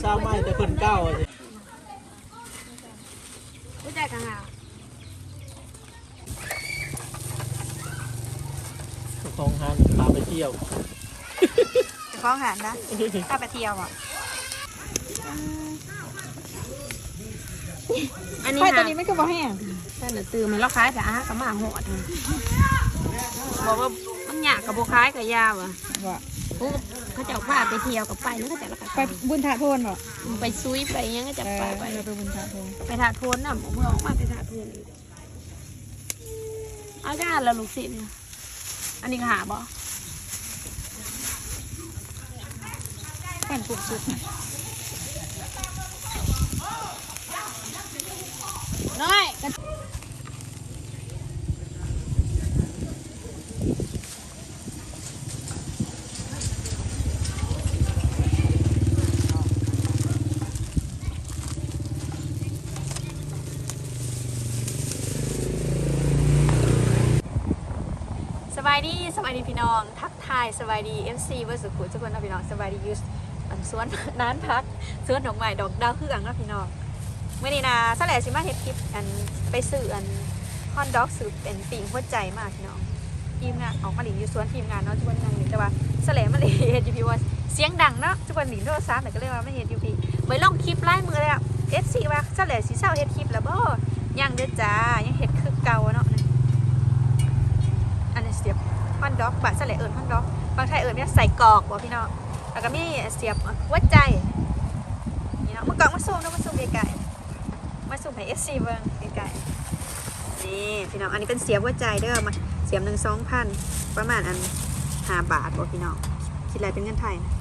เศร้าไหมแต่คนเก้าอะสิรู้ใจกันอะทองฮันพาไปเที่ยวจะฟ้องหานนะถ้าไปเที่ยวอะอันนี้ไฟค่ะตัวนี้ไม่ก็บอกแห้งแต่หนูตื่นมันแล้วคล้ายแต่อากับหมาหอดนะบอกว่ามันหยากกับโบคล้ายกับยาวอะ ว่าโอ้เขาจะเอาพาไปเที่ยวกับไปแล้วเขาจะเอาไปบุญถาโทนบ่ไปซุยไปยังก็จะเอไปอไปเราไปบุญถาโทนไปถาโทนน่ะเมื่อออกมาไปถาโทนอีกเอาจ้าแล้วลูกศิษย์เนี่ยอันนี้ก็หาบ่ปั่นสุดสุด น้อยกัน สบาย ดีพี่น้อง ทักทายสบายดี MC เวอร์สุขุทุกคนนะพี่น้องสบายดียูสอันสวนน้านพักสวนดอกไม้ดอกดาวครื่องนะพี่น้องเมื่อนี้นะสแลสิมาเฮ็ดคลิปอันไปซื้ออันฮอนด็อกซื้อเป็นปิ่งหัวใจมากพี่น้องทีมงานออกมาหลินอยู่สวนทีมงานเนาะทุกคนนั่งหลินแต่ว่าสแลมาหลินเฮ็ดอยู่พี่ว่าเสียงดังเนาะทุกคนหลินโทรศัพท์แต่ก็เลยว่าไม่เฮ็ดอยู่พี่เหมือนลองคลิปไล่มือเลยอะ FC ว่าสแลสิเศร้าเฮ็ดคลิปแล้วบ่ยังเด้อจ้ายังเฮ็ดคือเก่าเนาะอันนี้เสียบ ฮอนด็อกบะสะเลเอิญฮอนด็อกบางไทยเอิญเนี่ยใส่กรอกบ่พี่น้องแล้วก็มีเสียบหัวใจนี่เนาะเมื่อก่อนมาซูมเนาะมาซูมไกลๆมาซูมให้เอสซีเบิ่งไกลๆนี่พี่น้องอันนี้เป็นเสียบหัวใจเด้อมาเสียบหนึ่งสองพันประมาณอันห้าบาทบ่พี่น้องคิดอะไรเป็นเงินไทยนะ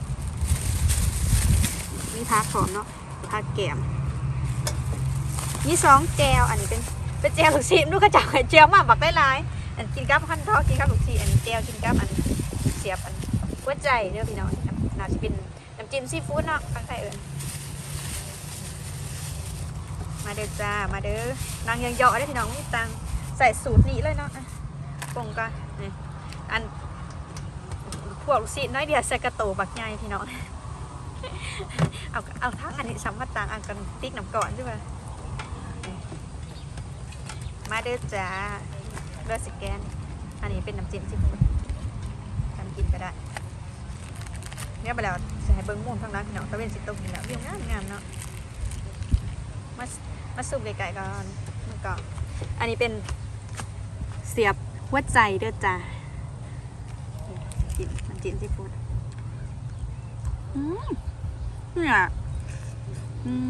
มีพักหอมเนาะพักแก้มมีสองแจวอันนี้เป็นเป็นแจวลูกศิษย์ลูกกระจับแจวมาบักได้หลาย อันกินกับขั้นทอกินกับลูกชีอันเจียวกินกับอันเสียบอันหัวใจเด้อพี่น้องน่าจะเป็นน้ำจิ้มซีฟู้ดเนาะทางไทยเอิญมาเด้อจ้ามาเด้อนางยังเหยาะได้อพี่น้องมีตังใส่สูตรนี้เลยเนาะปรุงกันนี่อันพวกลูกศิษย์น้อยเดียวใส่กระโตบักใหญ่พี่น้องเอาเอาทั้งอันนี้สัมผัสต่างอันกันติ๊กน้ำก่อนใช่ไหมมาเด้อจ้า เลือดสแกน อันนี้เป็นน้ำจิ้มซีฟู้ดทำกินก็ได้เนี่ยไปแล้วจะให้เบิ้งมุมทางด้านพี่น้องตะเวนสิตกนี่แหล้วเรียงงามงามเนาะมามาสูบไก่ๆก่อนมันก็อันนี้เป็นเสียบหัวใจเด้อจ้าจิ้มน้ำจิ้มซีฟู้ดอืมเนี่ยอืม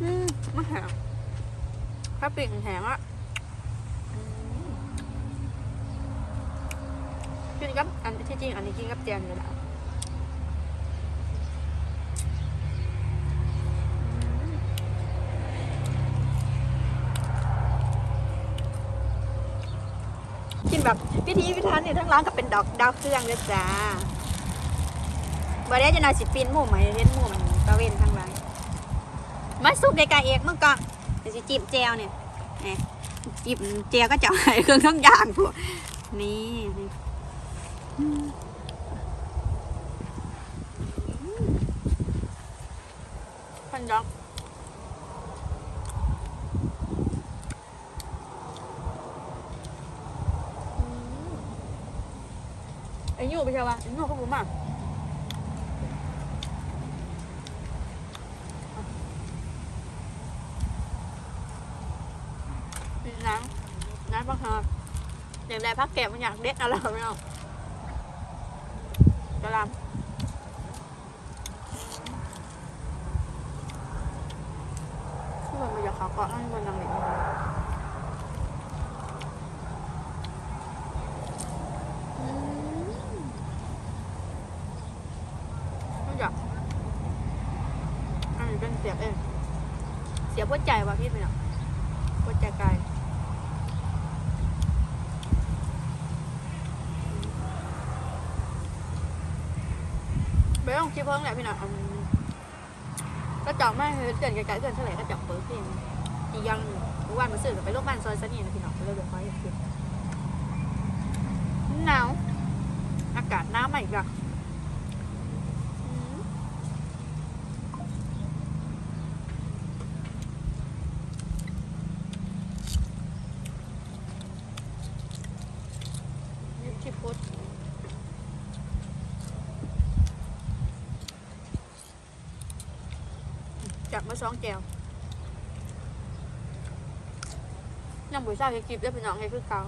อืมม่แห้ง ถ้าปิ่งแหงอะกินกับอันที่จริงอันนี้กินกับแจมอยู่แล้วกินแบบพิธีพิธันเนี่ยทั้งร้านก็เป็นดอกดาวเครื่องเลยจ้าบ่ได้จะนอยสิปีนหมู่ไหมเล่นหมู่มันตะเวนทั้งร้านมาสุกในกาเอกเมื่อก่อน ดี๋ยวสิจีบแจวเนี่ยจิบเจียก็จะให้เครื่องทั้งอย่างพวกนี่นี่อืมพันดอกไอ้ยูไปใช่ปะไอ้ยูเขาบุ๋มอะเป็นน้ำน้ำปลาคา อย่างไรพักแกะมันอยากเด็ดอะไรไม่เอากระลำคือมันมันจะขาวเกาะนั่งบนนังเหล็กอืมไม่อยากอันนี้เป็นเสียบเอง เสียบหัวใจว่ะพี่เป็นอะหัวใจไกล ไม่ต้องคิดเพิ่งแหละพี่หน่อยอืมก็จอกมาคือเกินไกลๆเกินเท่าไหร่ก็จอกเปิดพี่อีกยังหนึ่งเมื่อวานมาสื่อไปโรงพยาบาลซอยสนีนะพี่น้องเลยเดี๋ยวคอยกินหนาวอากาศหนาวมาอีกแล้วอื จับ มาสองแก้วยังบุ๋ยซ่าเฮ็ดกิบได้พี่น้องให้คือเก่า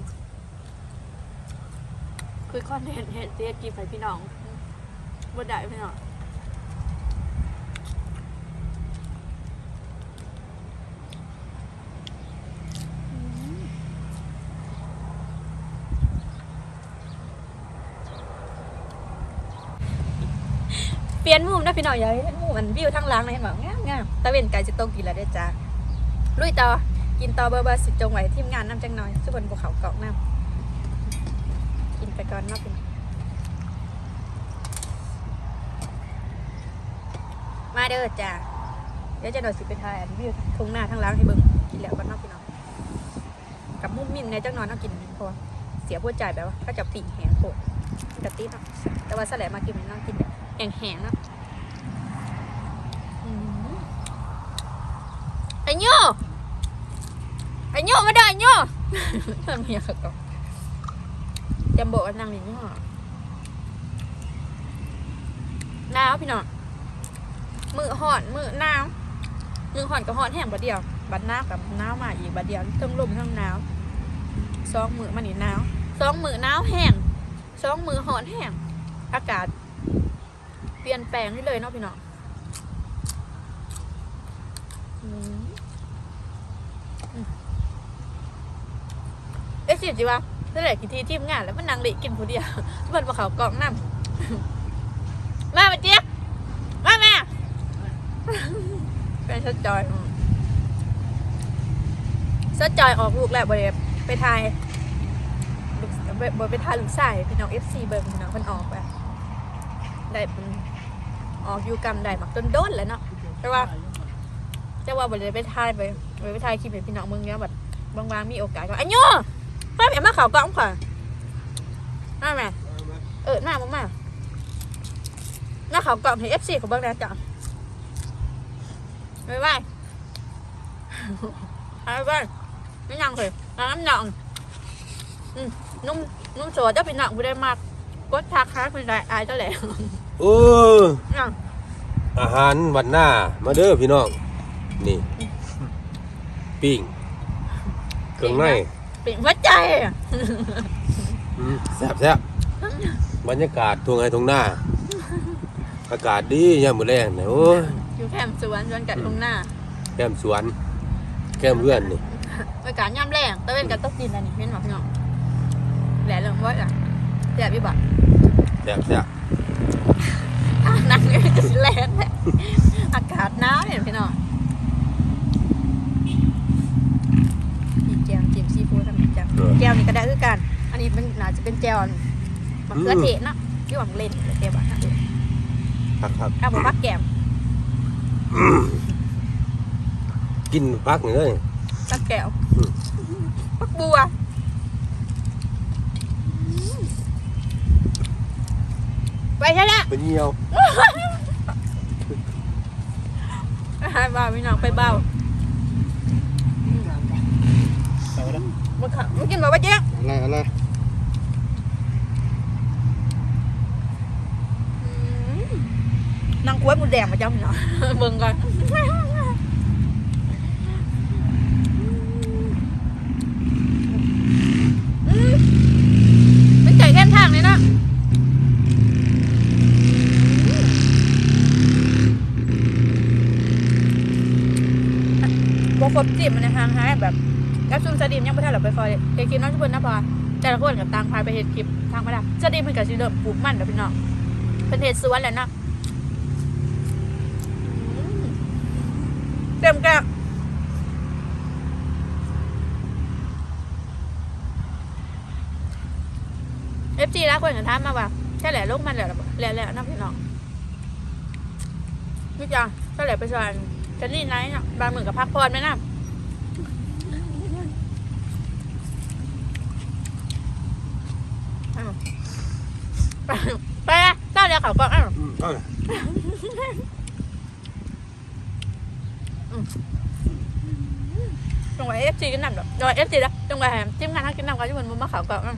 คือคอนเทนต์เฮ็ดเฮ็ดกิบให้พี่น้องบ่ได้พี่น้องเปลี่ยนมุมนะพี่น้องอย่าให้มุมมันวิวทั้งหล้างเลยเห็นบ่งามงามะเวนไก่จะตกกินแล้วได้จ้าลุยต่อกินต่อเบอร์เบอร์สิจงไว้ทีมงานน้ำจังน่อยสุบนภูเขาเกาะน้ำกินไปก่อนนาะพี่น้องมาเด้อจ้าเดี๋ยวจะโดดสิไปถ่ายอันวิวทุ่งหน้าทั้งล้างให้เบิ่งกินแล้วก่อนเนาะพี่น้องกับมุ้มมินในจังนอนนาะกินเพราะว่าเสียผู้จ่ายแบบว่าก็จะปีกแหงโคตรกะติเนาะแต่ว่าสแลมากินมันนั่งกินแบบแห้งเนาะอืม ไอ้โย่ไอ้โย่มาได้โย่ทำไมอยากกับจำบอกว่านั่งนี่โย่หนาวพี่น้องมือห่อนมือหนาวมือห่อนกับห่อนแห้งบัดเดียว บัดหน้ากับหนาวมาอีกบัดเดียวทั้งลมทั้งหนาวสองมือมันนี่หนาวสองมือหนาวแห้งสองมือห่อนแห้งอากาศ เปลี่ยนแปลงนี่เลยเนาะพี่น้องอืมอืมเอ๊ะ สิจิวะเท่าไหร่กี่ทีทีมงานแล้วมันนางหลีกินผู้เดียวมันมาเขากองน้ำมามาเจี๊ยบมาแม่เป็นชัดจอยอืมชัดจอยออกลูกแล้วบริไปทายลูกบริไปทายลูกชายพี่น้องเอฟซีเบิร์พี่น้องเพิ่นออกไปได้เป็นออกยูกรรมได้หมักต้นด้นแล้วเนาะแต่ว่าแต่ว่าบ่ได้ไปถ่ายไปบ่ได้ไปถ่ายคลิปให้พี่น้องเมืองเนี้ยแบบบางๆมีโอกาสก็อันโย่มาเห็นมาข่าวกล้องค่ะมาแม่เออหน้ามามาหน้าข่าวกล้องให้ FC ของเบิ่งแน่จ้ะบ๊ายบายบ๊ายบายไม่ยังเลยน้ำหนองอืมนุ่มนุ่มสดเจ้าพี่น้องบ่ได้มากกดทักค้าคุณได้อายเจ้าแหละเอออะอาหารวันหน้า มาเด้อพี่น้อง นี่ ปิ้งเครื่องใน เป็นหัวใจอะอืมแซ่บแซ่บบรรยากาศทุ่งไร่ทุ่งหน้า อากาศดียามมื้อแรงเนี่ยโอ้ยอยู่แคมป์สวนสวนกัดตรงหน้าแก้มสวนแก้มเพื่อนนี่อากาศย่ำแรงตะเวนกับตกดินอันนี้เห็นหรอพี่น้องแหล่เรื่องว่าอะแสบพี่บัตรแซ่บแซ่บอะนั่งอยู่กับแลนแหละอากาศหนาวเนี่ยพี่น้องมีแจวจิ้มซีฟู้ดทำจัง เออ แจวนี่ก็ได้คือกัน อันนี้มันน่าจะเป็นแจวมะเขือเทศเนาะที่หวังเล่นแกบอกนะครับครับเอาบอกว่าแกมกินพักหนึ่งเลยตักแก้วอืมปักบัวไปใช่แล้วเป็นเหี่ยวให้เบาพี่น้องไปเบาเอาละ มาขับมากินแบบว่าเจ๊ยบอะไรอะไรอืมนางกล้วยหมูแดงมาจ้าพี่น้อง เบิ่งก่อนอืมเป็นไก่แค่ทางเลยเนาะบครบจิบมันในทางหายแบบ แอปซูมสตรีมยังไม่ทันหรอกไปคอยเฮ็ดคลิปน้องทุกคนนะพอแต่ละคนกับต่างพายไปเฮ็ดคลิปทางมาได้สตรีมเพิ่นกับสิเริ่มปลูกมันแล้วพี่น้องเป็นเฮ็ดสวนแล้วเนาะเต็มแก้วเอฟจีแล้วคนกันถามาว่าใช่แหละลูกมันแหละแหล้วแล้วนะพี่น้องพี่จ้าใช่แหละไปสอนจะนี่ไหนเนาะบางหมือกับพักพรไหมนะ ไปไปอะเจ้าเดียวเขาก็อ้าว อืมเอาล่ะ จงไว้เอฟซีกันนำดอกจงไว้เอฟซีแล้วจงไว้แฮมจิ้มงานทักกินนำกันที่มันมาเขาก็อ้า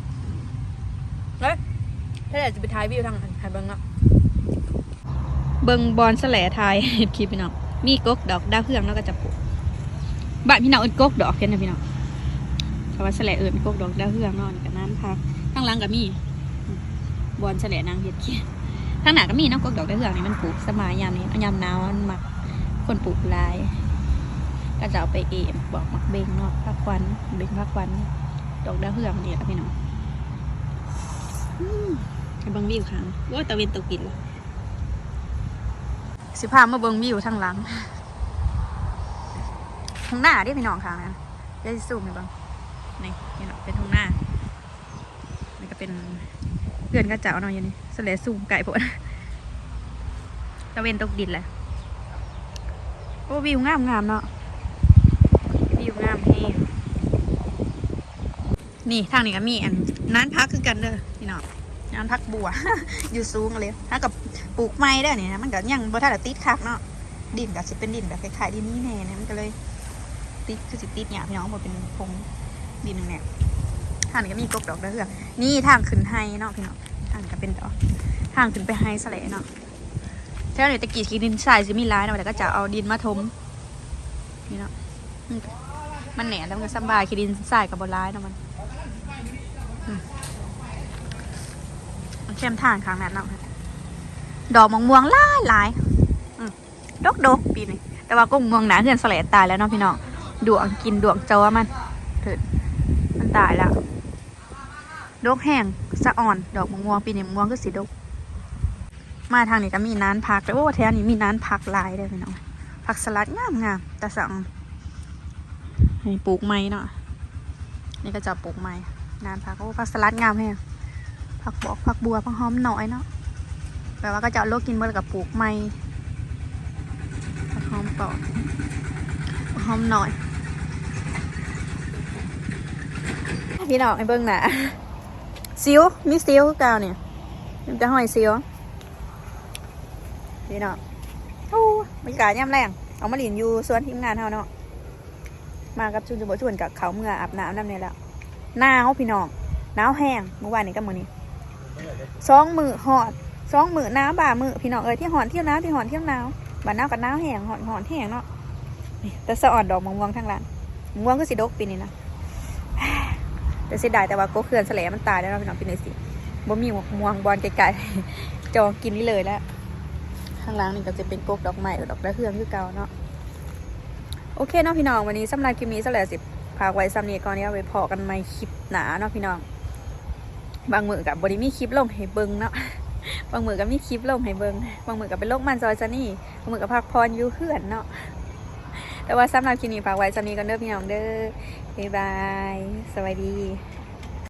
เฮ้ยถ้าอยากจะไปถ่ายวิวทางไทยเบิ้งเนาะเบิ้งบอลแสลถ่ายคลิปพี่น้องมีกกดอกดาวเฮืองแล้วก็จะปลูกบ้านพี่น้องเอิ้นกกดอกเห็นนะพี่น้องคำว่าแฉลเอิ้นกกดอกดาวเฮืองนอนกับนั้นพักข้างหล่างก็มีบอนแฉลนางเห็ดเขียข้างหน้าก็มีเนาะกกดอกดาวเฮืองนี่มันปลูกสมัยยามนี้ยามหนาวมันมัก คนปลูกลาย ก็จะเอาไปเอ็มบอกมักเบงเนาะพักควันเบงพักควันดอกดาวเฮืองนี่แหละพี่น้องอืมให้เบิ่งวิวข้างว่าตะเวนตกดินสิพามาเบิงวิวทางหลังทางหน้าเดิพี่น้องข้างนั้นเลยสิซูมให้เบิ่งนี่นี่เนาะเป็นทางหน้านี่ก็เป็นเพื่อนกระเจ้าเนาะอยู่นี่สแลซูมไก่ปวดตะเวนตกดินแหละ โอ้วิวงามงามๆเนาะวิวงามแฮงนี่ทางนี้ก็มีอันนั้นพักคือกันเด้อพี่น้องนั้นพักบัว อยู่สูงเลยถ้ากับปลูกไม้ได้อเนี่ยนะมันก็ยังบ่ทันติดคักเนาะดินก็สิเป็นดินแบบคล้ายๆดินนี้แน่เนี่ยมันก็เลย ติดคือสิติดเนี่ยพี่น้องบ่เป็นพงดินนึงเนี่ยทางนี้ก็มีกบดอกเด้อเฮือนี่ทางขึ้นไฮเนาะพี่น้องทางก็เป็นดอกทางขึ้นไปไฮสะแหลเนาะ แถวนี้ตะกี้ที่ดินทรายสิมีหลายนะแต่ก็จะเอาดินมาถมนี่เนาะมันแหน่แล้วมันก็สำบายขี้ดินทรายกับบ่ร้ายเนาะมันเข้มทางครั้งนั้นเนาะดอกมะม่วงหลายหลายอืมดกดกปีนี้แต่ว่าก็ม่วงหนาเฮือนสลดตายแล้วเนาะพี่น้องดวงกินดวงเจอมันเถิดมันตายแล้วดกแห้งสะอ่อน ดอกมะม่วงปีนี้มะม่วงก็สีดก มาทางนี้ก็มีน้านพักแล้วโอ้แถวนี้มีน้านพักหลายเลยพี่น้องผักสลัดงามงามแต่สั่งให้ปลูกไม้เนาะนี่ก็จะปลูกไม้น้านพักโอ้ผักสลัดงามแฮงผักบอกผักบัวผักหอมหน่อยเนาะแปลว่าก็จะเอาโลกกินเมื่อกับปลูกไม้ผักหอมปอกผักหอมหน่อยพี่น้องไอ้เบิ้งหนาซิวมีซิวกาวเนี่ยมันจะห้อยซิว พี่น้องโอ้บรรยากาศย่ำแรงเอามาหลินอยู่สวนทีมงานเฮาเนาะมากับชุนจุบชวนกับเขาเมื่ออาบน้ำน้ำเนี่ยแล้วหนาวพี่น้องหนาวแห้งเมื่อวานนี้ก็มื้อนี้สองมือหอดสองมือหน้าบ่ามือพี่น้องเอ้ยที่หอนเที่ยวหน้าที่หอนเที่ยวหนาวบ่าหนาวกับหนาวแห้งหอนหอนแห้งเนาะนี่แต่สะอ่อนดอกมะม่วงทั้งร้านมะม่วงก็สิดกปีนี้นะแต่เสียดายแต่ว่าก็เขื่อนแสลมันตายแล้วพี่น้องปีนี้สิบ่มีมะม่วงบอลไกลๆจองกินนี่เลยแล้วางล่างนี่ก็จะเป็นกกดอกไม้ดอกระเฮืองคือเก่าเนาะโอเคเนาะพี่น้องวันนี้สำหรับคลิปนี้แสลสิพากไว้ซ้ำนี้ก่อนนี้เอาไปพอกันใหม่คลิปหนาเนาะพี่น้อง บางมือกับบริมีคลิปลงให้เบิงเนาะบางมือก็มีคลิปลงให้เบิงบางมือก็เป็นโลกมันจอยซานี่บางมือก็พักพรอยู่เพื่อนเนาะแต่ว่าสำหรับคลิปนี้ฝากไว้สำนี้กันเด้อพี่น้องเด้อบ๊ายบาย สวัสดี